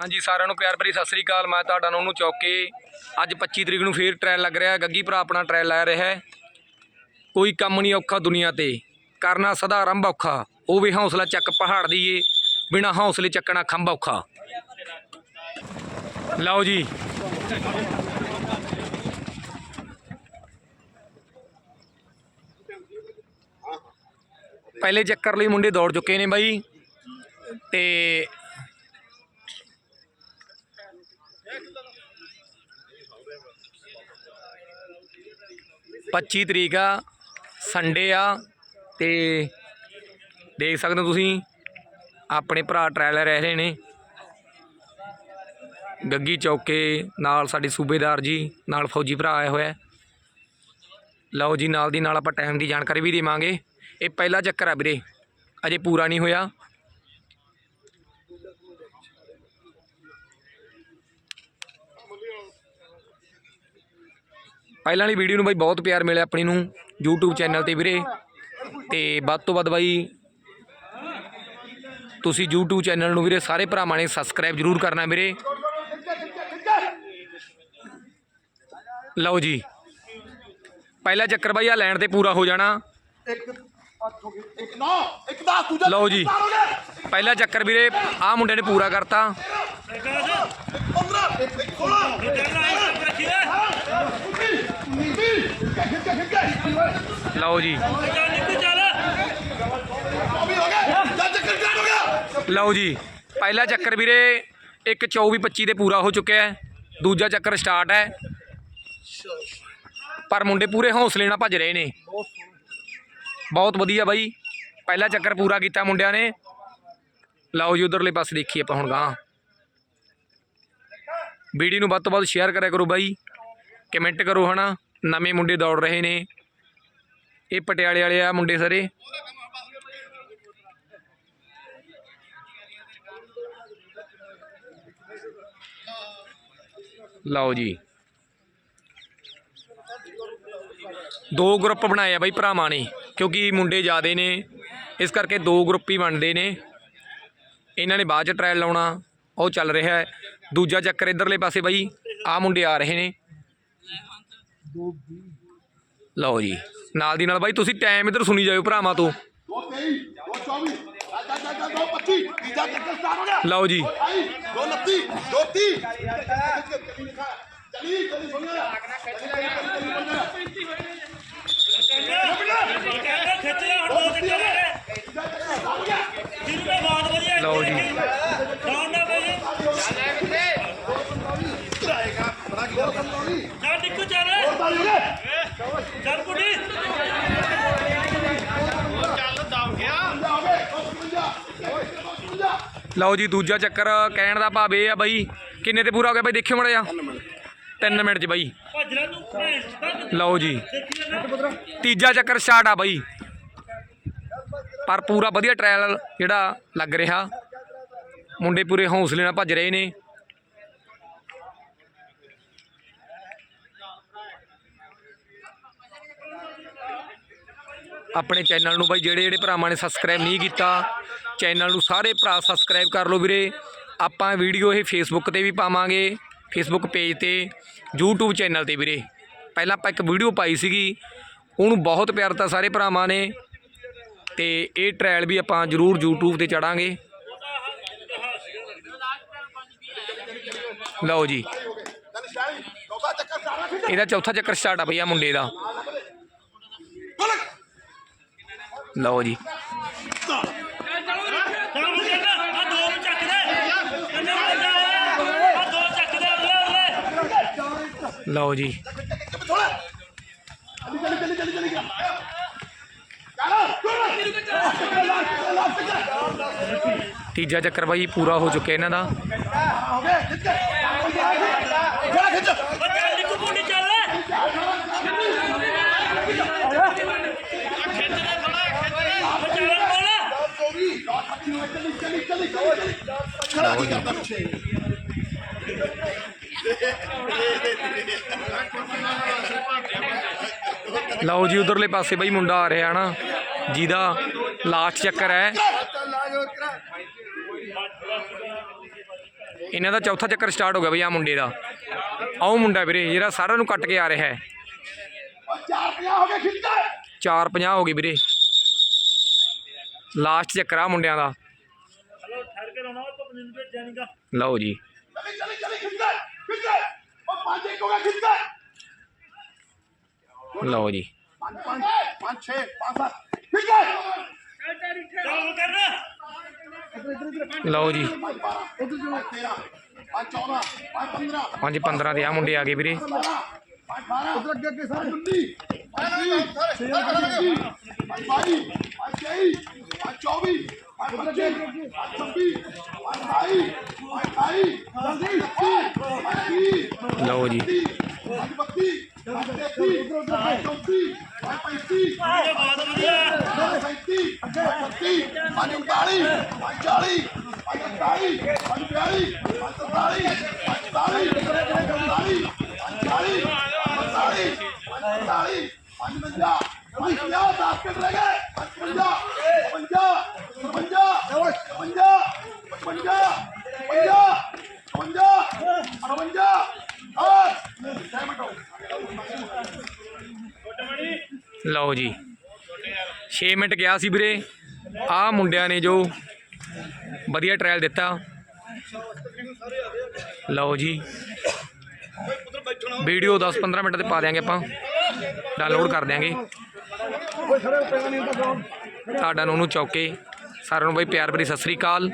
ਹਾਂਜੀ, ਸਾਰਿਆਂ ਨੂੰ ਪਿਆਰ ਭਰੀ ਸਤਿ ਸ੍ਰੀ ਅਕਾਲ। ਮੈਂ ਤੁਹਾਡਾ ਨੂੰ ਚੌਕੇ। ਅੱਜ 25 ਤਰੀਕ ਨੂੰ ਫੇਰ ਟ੍ਰਾਇਲ ਲੱਗ ਰਿਹਾ ਗੱਗੀ ਭਰਾ ਆਪਣਾ ਟ੍ਰਾਇਲ ਲੈ ਰਿਹਾ ਕੋਈ ਕੰਮ ਨਹੀਂ ਔਖਾ ਦੁਨੀਆ ਤੇ। ਕਰਨਾ ਸਦਾ ਆਰੰਭ ਔਖਾ। ਉਹ ਵੀ ਹੌਸਲਾ ਚੱਕ ਪਹਾੜ ਦੀਏ ਏ। ਬਿਨਾ ਹੌਸਲੇ ਚੱਕਣਾ ਖੰਭ ਔਖਾ। ਲਓ ਜੀ। ਪਹਿਲੇ ਚੱਕਰ ਲਈ ਮੁੰਡੇ ਦੌੜ ਚੁੱਕੇ ਨੇ ਬਾਈ। ਤੇ 25 ਤਰੀਕ ਆ ਸੰਡੇ ਆ, ਤੇ ਦੇਖ ਸਕਦੇ ਹੋ ਤੁਸੀਂ, ਆਪਣੇ ਭਰਾ ਟਰੈਲਰ ਰਹਿ ਰਹੇ ਨੇ। ਗੱਗੀ ਚੌਕੇ ਨਾਲ ਸਾਡੇ ਸੂਬੇਦਾਰ ਜੀ, ਨਾਲ ਫੌਜੀ ਭਰਾ ਆਇਆ ਹੋਇਆ। ਲਓ ਜੀ, ਨਾਲ ਦੀ ਨਾਲ ਆਪਾਂ ਟਾਈਮ ਦੀ ਜਾਣਕਾਰੀ ਵੀ ਦੇਵਾਂਗੇ। ਇਹ ਪਹਿਲਾ ਚੱਕਰ ਆ ਵੀਰੇ, ਅਜੇ ਪੂਰਾ ਨਹੀਂ ਹੋਇਆ। ਪਹਿਲਾਂ ਵਾਲੀ ਵੀਡੀਓ ਨੂੰ ਬਾਈ ਬਹੁਤ ਪਿਆਰ ਮਿਲਿਆ ਆਪਣੀ ਨੂੰ YouTube ਚੈਨਲ ਤੇ ਵੀਰੇ ਤੇ ਵੱਧ ਤੋਂ ਵੱਧ ਬਾਈ ਤੁਸੀਂ YouTube ਚੈਨਲ ਨੂੰ ਵੀਰੇ ਸਾਰੇ ਭਰਾਵਾਂ ਨੇ ਸਬਸਕ੍ਰਾਈਬ ਜਰੂਰ ਕਰਨਾ ਵੀਰੇ ਲਓ ਜੀ ਪਹਿਲਾ ਚੱਕਰ ਬਾਈ ਆ ਲੈਣ ਤੇ ਪੂਰਾ ਹੋ ਜਾਣਾ ਇੱਕ ਅੱਠ ਹੋ ਗਏ ਇੱਕ ਨੌ ਇੱਕ 10 ਦੂਜਾ ਲਓ ਜੀ। ਪਹਿਲਾ ਚੱਕਰ ਵੀਰੇ ਆ ਮੁੰਡੇ ਨੇ ਪੂਰਾ ਕਰਤਾ 15 ਇੱਕ 16 ਲਓ ਜੀ। ਲਓ ਜੀ। ਪਹਿਲਾ ਚੱਕਰ ਵੀਰੇ, ਇੱਕ 24 25 ਤੇ ਪੂਰਾ ਹੋ ਚੁੱਕਿਆ ਹੈ। ਦੂਜਾ ਚੱਕਰ ਸਟਾਰਟ ਹੈ। ਪਰ ਮੁੰਡੇ ਪੂਰੇ ਹੌਸਲੇ ਨਾਲ ਭੱਜ ਰਹੇ ਨੇ। ਬਹੁਤ ਵਧੀਆ ਬਾਈ। ਪਹਿਲਾ ਚੱਕਰ ਪੂਰਾ ਕੀਤਾ ਮੁੰਡਿਆਂ ਨੇ। ਲਓ ਜੀ, ਉਧਰਲੇ ਪਾਸੇ ਦੇਖੀਏ ਆਪਾਂ ਹੁਣ ਗਾਂ ਵੀਡੀਓ ਨੂੰ ਵੱਧ ਤੋਂ ਵੱਧ ਸ਼ੇਅਰ ਕਰਿਆ ਕਰੋ ਬਾਈ। ਕਮੈਂਟ ਕਰੋ ਹਨਾ। ਨਵੇਂ ਮੁੰਡੇ ਦੌੜ ਰਹੇ ਨੇ। ਇਹ ਪਟਿਆਲੇ ਵਾਲੇ ਆ ਮੁੰਡੇ ਸਾਰੇ। ਲਓ ਜੀ। ਦੋ ਗਰੁੱਪ ਬਣਾਏ ਆ ਬਾਈ ਭਰਾਵਾਂ ਨੇ, ਕਿਉਂਕਿ ਮੁੰਡੇ ਜ਼ਿਆਦੇ ਨੇ। ਇਸ ਕਰਕੇ ਦੋ ਗਰੁੱਪ ਹੀ ਬਣਦੇ ਨੇ। ਇਹਨਾਂ ਨੇ ਬਾਅਦ ਚ ਟ੍ਰਾਇਲ ਲਾਉਣਾ, ਉਹ ਚੱਲ ਰਿਹਾ ਹੈ। ਦੂਜਾ ਚੱਕਰ ਇਧਰਲੇ ਪਾਸੇ ਬਾਈ ਆ ਮੁੰਡੇ ਆ ਰਹੇ ਨੇ। ਲਓ ਜੀ, ਨਾਲ ਦੀ ਨਾਲ ਬਾਈ, ਤੁਸੀਂ ਟਾਈਮ ਇਧਰ ਸੁਣੀ ਜਾਇਓ ਭਰਾਵਾਂ ਤੋਂ। 2 23 2 24 ਚੱਲ ਚੱਲ ਚੱਲ 2 25 ਤੀਜਾ ਚੱਕਰ ਸਟਾਰਟ ਹੋ ਗਿਆ ਲਓ ਜੀ। 2 29 2 30 ਚਲੀ ਚਲੀ ਸੁਣਿਆ ਲਓ ਜੀ ਤਾਲੀ ਹੋ ਗਏ ਜਾਵੇ 55 ਲਓ ਜੀ ਦੂਜਾ ਚੱਕਰ ਕਹਿਣ ਦਾ ਭਾਵ ਇਹ ਆ ਬਾਈ ਕਿੰਨੇ ਤੇ ਪੂਰਾ ਹੋ ਗਿਆ ਬਾਈ? ਦੇਖਿਓ ਮੜਾ ਜਾ 3 ਮਿੰਟ। ਚ ਬਾਈ। ਲਓ ਜੀ। ਤੀਜਾ ਚੱਕਰ ਸਟਾਰਟ ਆ ਬਾਈ। ਪਰ ਪੂਰਾ ਵਧੀਆ ਟ੍ਰਾਇਲ ਜਿਹੜਾ ਲੱਗ ਰਿਹਾ। ਮੁੰਡੇ ਪੂਰੇ ਹੌਸਲੇ ਨਾਲ ਭੱਜ ਰਹੇ ਨੇ। ਆਪਣੇ ਚੈਨਲ ਨੂੰ ਬਾਈ ਜਿਹੜੇ ਜਿਹੜੇ ਭਰਾਵਾਂ ਨੇ ਸਬਸਕ੍ਰਾਈਬ ਨਹੀਂ ਕੀਤਾ ਚੈਨਲ ਨੂੰ ਸਾਰੇ ਭਰਾ ਸਬਸਕ੍ਰਾਈਬ ਕਰ ਲਓ ਵੀਰੇ। ਆਪਾਂ ਵੀਡੀਓ ਇਹ ਫੇਸਬੁੱਕ ਤੇ ਵੀ ਪਾਵਾਂਗੇ ਫੇਸਬੁੱਕ ਪੇਜ ਤੇ, YouTube ਚੈਨਲ ਤੇ ਵੀਰੇ। ਪਹਿਲਾਂ ਆਪਾਂ ਇੱਕ ਵੀਡੀਓ ਪਾਈ ਸੀਗੀ, ਉਹਨੂੰ ਬਹੁਤ ਪਿਆਰ ਦਿੱਤਾ ਸਾਰੇ ਭਰਾਵਾਂ ਨੇ। ਤੇ ਇਹ ਟ੍ਰਾਇਲ ਵੀ ਆਪਾਂ ਜ਼ਰੂਰ YouTube ਤੇ ਚੜਾਂਗੇ। ਲਓ ਜੀ। ਇਹਦਾ ਚੌਥਾ ਚੱਕਰ ਸਟਾਰਟ ਆ ਭਈਆ ਮੁੰਡੇ ਦਾ। ਲਓ ਜੀ। ਲਓ ਜੀ ਥੋੜਾ ਚਲੀ ਚਲੀ ਚਲੀ ਚਲੀ ਚਲੀ ਚੱਲ ਲਾਸਟ ਚੱਕਰ ਤੀਜਾ ਚੱਕਰ ਬਾਈ ਪੂਰਾ ਹੋ ਚੁੱਕਿਆ ਇਹਨਾਂ ਦਾ ਹੋ ਗਏ ਖਿੱਚ ਜਿਹੜਾ ਖਿੱਚ ਚਲੀ ਚਲੀ ਚਲੀ ਚਲੀ ਖੜਾ ਕੀ ਕਰਦਾ ਪਿੱਛੇ ਲਓ ਜੀ, ਉਧਰਲੇ ਪਾਸੇ ਬਾਈ ਮੁੰਡਾ ਆ ਰਿਹਾ ਨਾ। ਜਿਹਦਾ ਲਾਸਟ ਚੱਕਰ ਹੈ। ਇਹਨਾਂ ਦਾ ਚੌਥਾ ਚੱਕਰ ਸਟਾਰਟ ਹੋ ਗਿਆ ਬਈ ਆ ਮੁੰਡੇ ਦਾ। ਆਓ ਮੁੰਡਾ ਵੀਰੇ, ਜਿਹੜਾ ਸਾਰਿਆਂ ਨੂੰ ਕੱਟ ਕੇ ਆ ਰਿਹਾ ਹੈ। 450 ਹੋ ਗਏ ਵੀਰੇ। ਲਾਸਟ ਚੱਕਰ ਆ ਮੁੰਡਿਆਂ ਦਾ। ਲਓ ਜੀ। ਚਲੇ ਚਲੇ ਖਿੱਚਦਾ ਖਿੱਚਦਾ ਉਹ ਪੰਜ ਇੱਕ ਹੋ ਲਓ ਜੀ। 5 5 5 6 5 7 ਠੀਕ ਹੈ। ਚੱਲ ਕਰ ਲਓ ਜੀ। ਹਾਂਜੀ 15 ਤੇ ਆ ਮੁੰਡੇ ਆ ਗਏ ਵੀਰੇ। ਉਧਰ ਅੱਗੇ ਅੱਗੇ ਸਾਰੇ। 19 22 24 ਉਧਰ ਅੱਗੇ 26 28 28 ਲਓ ਜੀ 32 पंजा पाँच पचास सात कट रह गए पाँच पंजा पंजा ਲਓ ਜੀ। 6 ਮਿੰਟ ਗਿਆ ਸੀ ਵੀਰੇ। ਆ ਮੁੰਡਿਆਂ ਨੇ ਜੋ ਵਧੀਆ ਟ੍ਰਾਇਲ ਦਿੱਤਾ। ਲਓ ਜੀ। ਵੀਡੀਓ 10-15 ਮਿੰਟ ਤੇ ਪਾ ਦਿਆਂਗੇ ਆਪਾਂ। ਡਾਊਨਲੋਡ ਕਰ ਦਿਆਂਗੇ। ਤੁਹਾਡਾ ਨੂੰ ਉਹਨੂੰ ਚੌਕੇ। ਸਾਰਿਆਂ ਨੂੰ ਬਈ ਪਿਆਰ ਭਰੀ ਸਤਿ ਸ੍ਰੀ ਅਕਾਲ।